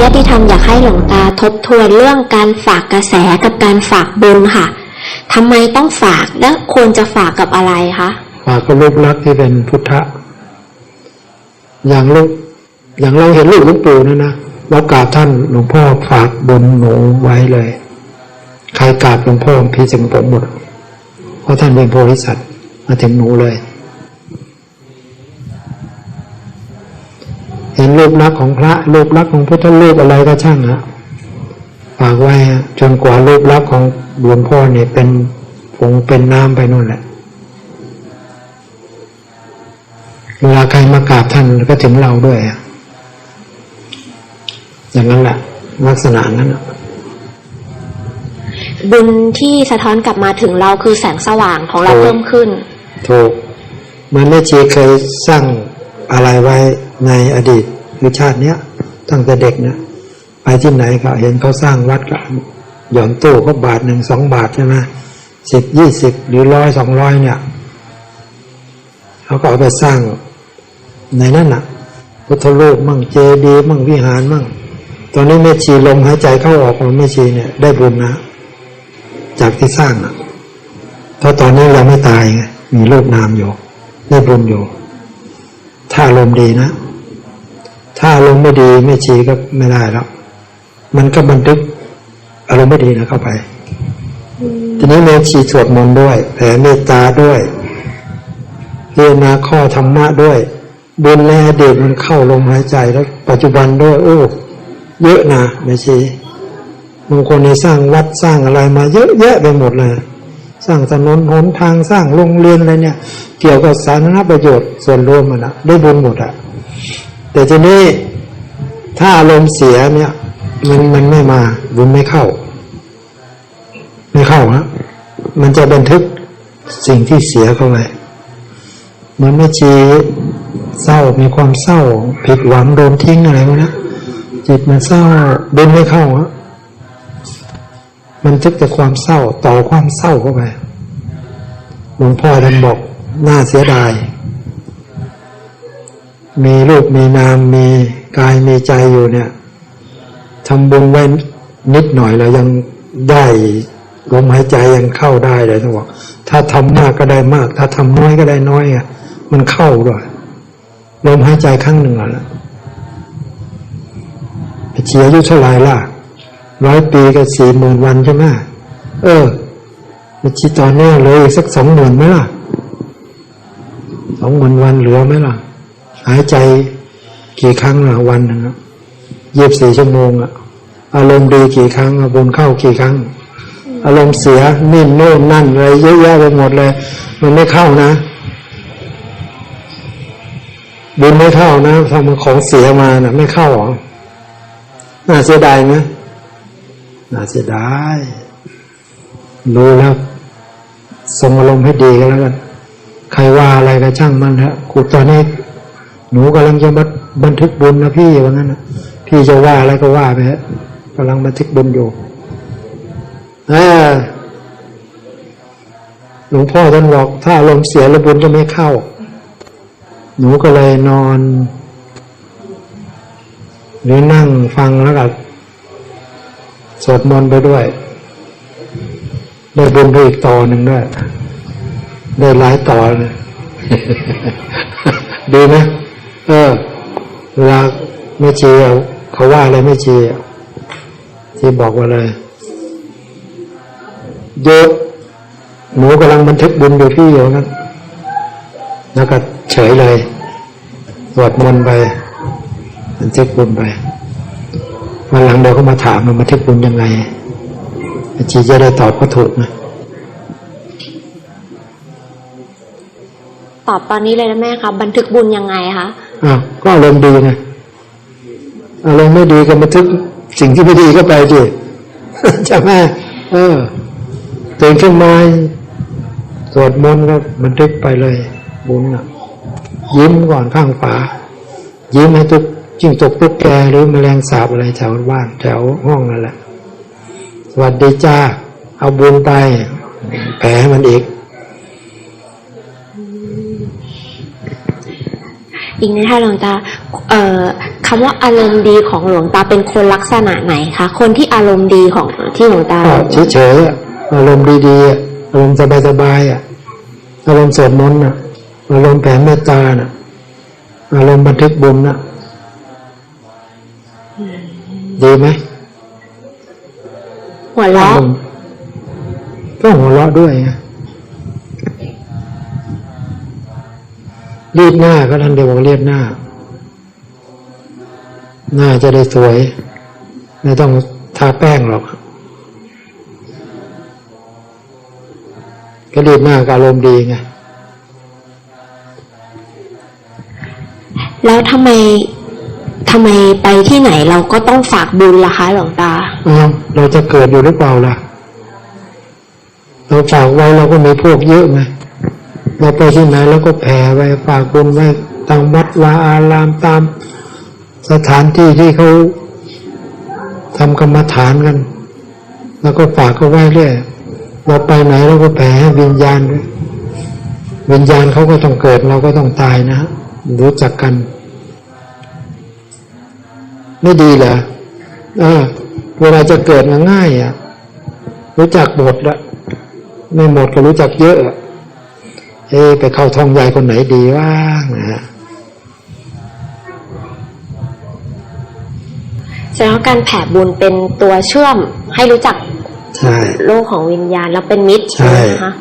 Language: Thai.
ญาติธรรมอยากให้หลวงตาทบทวนเรื่องการฝากกระแสกับการฝากบุญค่ะทำไมต้องฝากและควรจะฝากกับอะไรคะ ฝากกับรูปลักษณ์ที่เป็นพุทธะ อย่างลูกอย่างเราเห็นลูกหลวงปู่นะนะเรากราบท่านหลวงพ่อฝากบนหนูไว้เลย ใครกราบหลวงพ่อพี่ถึงผมหมดเพราะท่านเป็นโพธิสัตว์มาถึงหนูเลย เห็นรูปลักษณ์ของพระรูปลักษณ์ของพุทธรูปอะไรก็ช่างฮะฝากไว้ฮะจนกว่ารูปลักษณ์ของหลวงพ่อเนี่ยเป็นผงเป็นน้ำไปนู่นแหละ เวลาใครมากราบท่านก็ถึงเราด้วยอะอย่างนั้นแหละลักษณะนั้นอะบุญที่สะท้อนกลับมาถึงเราคือแสงสว่างของเราเพิ่มขึ้น ถูกเหมันแม่ชีเคยสร้างอะไรไว้ในอดีตคือชาติเนี้ยตั้งแต่เด็กเนี่ยไปที่ไหนก็เห็นเขาสร้างวัดก็หย่อนตู้ก็บาทหนึ่งสองบาทใช่ไหมสิบยี่สิบหรือร้อยสองร้อยเนี่ยเขาก็เอาไปสร้าง ในนั้นน่ะพุทธรูปมั่งเจดีย์มั่งวิหารมั่ง ตอนนี้แม่ชีลมหายใจเข้าออกของแม่ชีเนี่ยได้บุญนะ จากที่สร้างอะเพราะตอนนี้ยังไม่ตายไงมีรูปนามอยู่ได้บุญอยู่ ถ้าอารมดีนะ ถ้าอารมไม่ดีไม่ชีก็ไม่ได้แล้ว มันก็บันทึกอารมณ์ไม่ดีนะเข้าไป ทีนี้แม่ชีสวดมนต์ด้วย แผ่เมตตาด้วย เรียนนาข้อธรรมะด้วย บุญในอดีตมันเข้าลมหายใจแล้ว ปัจจุบันด้วยโอ้เยอะนะแม่ชีบางคนในสร้างวัดสร้างอะไรมาเยอะแยะไปหมดเลยสร้างถนนหนทางสร้างโรงเรียนอะไรเนี่ย เกี่ยวกับสาธารณประโยชน์ส่วนรวมมันะได้บุญหมดอะแต่ทีนี้ถ้าอารมณ์เสียเนี่ย มันมันไม่มาบุญไม่เข้า ไม่เข้าฮะมันจะบันทึกสิ่งที่เสียเข้าไปมือนแม่ชี เศร้ามีความเศร้า ผิดหวังโดนทิ้งอะไรวะนะจิตมันเศร้าบุญไม่เข้าฮะมันทึกแต่ความเศร้าต่อความเศร้าเข้าไปหลวงพ่อท่านบอกน่าเสียดาย มีรูปมีนามมีกายมีใจอยู่เนี่ยทำบุญไว้นิดหน่อยแล้วยังได้ลมหายใจยังเข้าได้เลยท่านบอกถ้าทำมากก็ได้มาก ถ้าทำน้อยก็ได้น้อยอะมันเข้าด้วย ลมหายใจครั้งหนึ่งแล้วเชียอายุเท่าไหร่ล่ะร้อยปีกับสี่หมื่นวันใช่ไหมเออมาชิตอนนี้เลยสักสองหมื่นไหมล่ะสองหมื่นวันเหลือไหมล่ะ หายใจกี่ครั้งล่ะวันนึงอะยี่สิบสี่ชั่วโมงอะอารมณ์ดีกี่ครั้งอะบุญเข้ากี่ครั้ง อารมณ์เสียนิ่นโน่นนั่นอะไรเยอะแยะไปหมดเลย มันไม่เข้านะ บุญไม่เข้านะทำของเสียมาน่ะ ไม่เข้าหรอน่าเสียดายไหมน่าเสียดายรู้แล้วทรงอารมณ์ให้ดีกันแล้วกันใครว่าอะไรก็ช่างมันฮะครูตอนนี้ หนูกำลังจะบันบันทึกบุญนะพี่ว่างั้นนะพี่จะว่าอะไรก็ว่าไปฮะกำลังบันทึกบุญอยู่เออหลวงพ่อท่านบอกถ้าอารมณ์เสียแล้วบุญจะไม่เข้า หนูก็เลยนอน หรือนั่งฟังแล้วก็สวดมนต์ไปด้วย ได้บุญไปอีกต่อหนึ่งด้วย ได้หลายต่อเลยดีไหมเออเวลาไม่เชีอะเขาว่าอะไรไม่เชีอะที่บอกว่าอะไรโยศหนูกำลังบันทึกบุญอยู่พี่อยู่นั้นแล้วก็เฉยเลย สวดมนต์ไปบันทึกบุญไปวันหลังเดี๋ยวเขามาถามมันบันทึกบุญยังไงอาจีจะได้ตอบก็ถูกนะตอบตอนนี้เลยนะแม่ครับบันทึกบุญยังไงคะอ้าวก็อารมณ์ดีไงอารมณ์ไม่ดีก็บันทึกสิ่งที่ไม่ดีก็ไปดิใช่ไหมเออตื่นขึ้นมาสวดมนต์ก็บันทึกไปเลยบุญอะ ยิ้มก่อนข้างฝายิ้มให้ทุกจิ้งจกตุ๊กแกหรือแมลงสาบอะไรแถวบ้านแถวห้องนั่นแหละ สวัสดีจ้า เอาบุญไป แผลมันอีก อีกนิดค่ะหลวงตาเอ่อคำว่าอารมณ์ดีของหลวงตาเป็นคนลักษณะไหนคะ คนที่อารมณ์ดีของที่หลวงตาก็เฉยๆอะอารมณ์ดีๆอะอารมณ์สบายๆอะอารมณ์สวดมนต์อะ อารมณ์แผ่เมตตาน่ะอารมณ์บันทึกบุญน่ะดีไหมหัวเราะอารมณ์ก็หัวเราะด้วยไงรีดหน้าก็ท่านเดียวบอกเรียดหน้า หน้าจะได้สวย ไม่ต้องทาแป้งหรอกก็รีดหน้าก็อารมณ์ดีไง แล้วทำไมทำไมไปที่ไหนเราก็ต้องฝากบุญล่ะคะหลวงตาอ้าวเราจะเกิดอยู่หรือเปล่าล่ะ เราฝากไว้เราก็มีพวกเยอะไงเราไปที่ไหนเราก็แผ่ไว้ฝากบุญไว้ตามวัดวาอารามตาม สถานที่ที่เขาทำกรรมฐานกัน แล้วก็ฝากเขาไว้เรื่อยเราไปไหนเราก็แผ่ให้วิญญาณด้วยวิญญาณเขาก็ต้องเกิดเราก็ต้องตายนะรู้จักกัน ไม่ดีเหรอเออเวลาจะเกิดมันง่ายอะ รู้จักหมดละไม่หมดก็รู้จักเยอะอะเอ๊ะไปเข้าท้องยายคนไหนดีว่างนะฮะแสดงว่าการแผ่บุญเป็นตัวเชื่อมให้รู้จักใช่โลกของวิญญาณแล้วเป็นมิตรใช่ไหมคะ